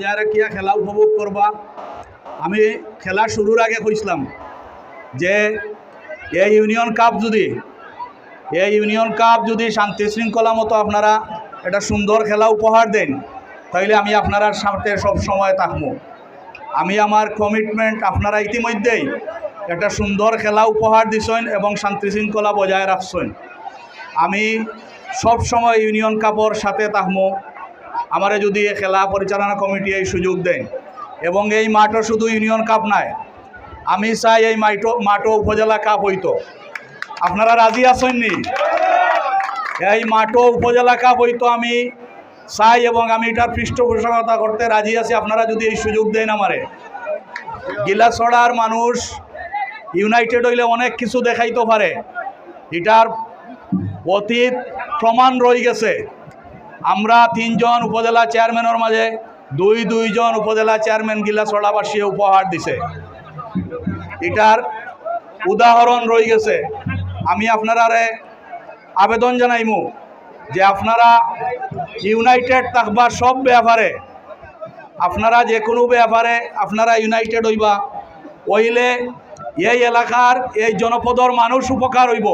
বজায় রাখিয়া খেলা উপভোগ করবা আমি খেলা শুরুর আগে কইছিলাম যে এই ইউনিয়ন কাপ যদি এই ইউনিয়ন কাপ যদি শান্তি শৃঙ্খলা মতো আপনারা একটা সুন্দর খেলা উপহার দেন, তাইলে আমি আপনারা সাথে সব সময় থাকব আমি আমার কমিটমেন্ট আপনারা ইতিমধ্যেই একটা সুন্দর খেলা উপহার দিছেন এবং শান্তি শৃঙ্খলা বজায় রাখছেন আমি সব সময় ইউনিয়ন কাপর সাথে থাকব আমারে যদি এই খেলা পরিচালনা কমিটি এই সুযোগ দেন এবং এই মাঠও শুধু ইউনিয়ন কাপ নাই, আমি চাই এই মাইটো, মাঠও উপজেলা কাপ হইতো। আপনারা রাজি আছেন নি? এই মাঠও উপজেলা কাপ হইতো আমি চাই এবং আমি এটার পৃষ্ঠপোষকতা করতে রাজি আছি। আপনারা যদি এই সুযোগ দেন আমারে। গিলাছড়ার মানুষ ইউনাইটেড হইলে অনেক কিছু দেখাইতে পারে। এটার অতীত প্রমাণ রয়ে গেছে। আমরা তিনজন উপজেলা চেয়ারম্যানের মাঝে দুই দুইজন উপজেলা চেয়ারম্যান গিলা গিলাছড়াবাসী উপহার দিছে। এটার উদাহরণ রয়ে গেছে। আমি আপনারারে আবেদন জানাইমু যে আপনারা ইউনাইটেড থাকবার সব ব্যাপারে, আপনারা যে কোনো ব্যাপারে আপনারা ইউনাইটেড হইবা, হইলে এই এলাকার এই জনপদর মানুষ উপকার হইব,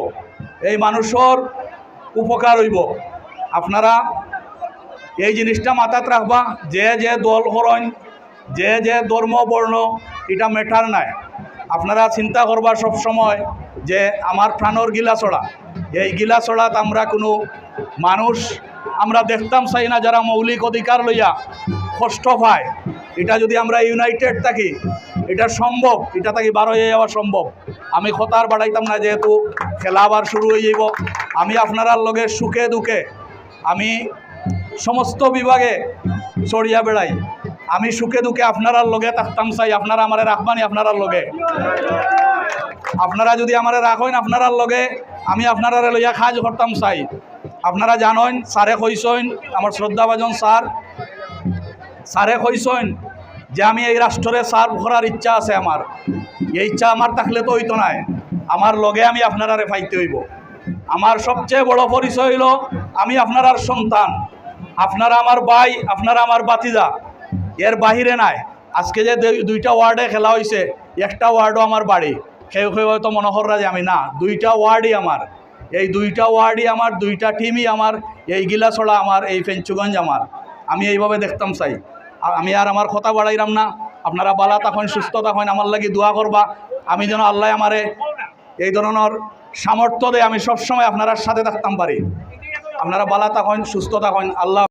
এই মানুষের উপকার হইব। আপনারা এই জিনিসটা মাথাত রাখবা, যে যে দল হরণ, যে যে ধর্ম বর্ণ, এটা মেটার নাই। আপনারা চিন্তা করবা সব সময় যে আমার প্রাণর গিলাছড়া এই গিলাছড়াত আমরা কোনো মানুষ, আমরা দেখতাম চাই না যারা মৌলিক অধিকার লইয়া কষ্ট পায়। এটা যদি আমরা ইউনাইটেড থাকি, এটা সম্ভব এটা থাকি বার হয়ে যাওয়া সম্ভব আমি কথার বাড়াইতাম না, যেহেতু খেলা আবার শুরু হয়ে যাব। আমি আপনারার লগে সুখে দুঃখে, আমি সমস্ত বিভাগে চড়িয়া বেড়াই। আমি সুখে দুঃখে আপনারার লগে থাকতাম চাই, আপনারা আমারে রাখবানি আপনারার লগে। আপনারা যদি আমারে রাখেন আপনারার লগে, আমি আপনারা লইয়া কাজ করতাম চাই। আপনারা জানেন স্যারে কইসেন আমার শ্রদ্ধাভাজন স্যার। স্যারে কইসেন যে আমি এই রাষ্ট্রে সার্ভ করার ইচ্ছা আছে আমার। এই ইচ্ছা আমার থাকলে তো হইতো নাই। আমার লগে আমি আপনারারে পাইতে হইব। আমার সবচেয়ে বড় পরিচয় হইল, আমি আপনারার সন্তান। আপনারা আমার ভাই, আপনারা আমার বাতিজা এর বাহিরে নাই। আজকে যে দুই- দুইটা ওয়ার্ডে খেলা হয়েছে একটা ওয়ার্ডও আমার বাড়ি। কেউ কেউ হয়তো মনোহররা যে আমি না, দুইটা ওয়ার্ডই আমার। এই দুইটা ওয়ার্ডই আমার, দুইটা টিমই আমার, এই গিলাছড়া আমার, এই ফেঞ্চুগঞ্জ আমার। আমি এইভাবে দেখতাম চাই। আমি আর আমার কথা বাড়াইলাম না। আপনারা বালা তখন, সুস্থ তখন আমার লাগি দোয়া করবা। আমি যেন আল্লাহ আমারে এই ধরনের সামর্থ্য দেয়। আমি সবসময় আপনার সাথে থাকতাম পারি। আপনারা বালা তখন, সুস্থ তখন, আল্লাহ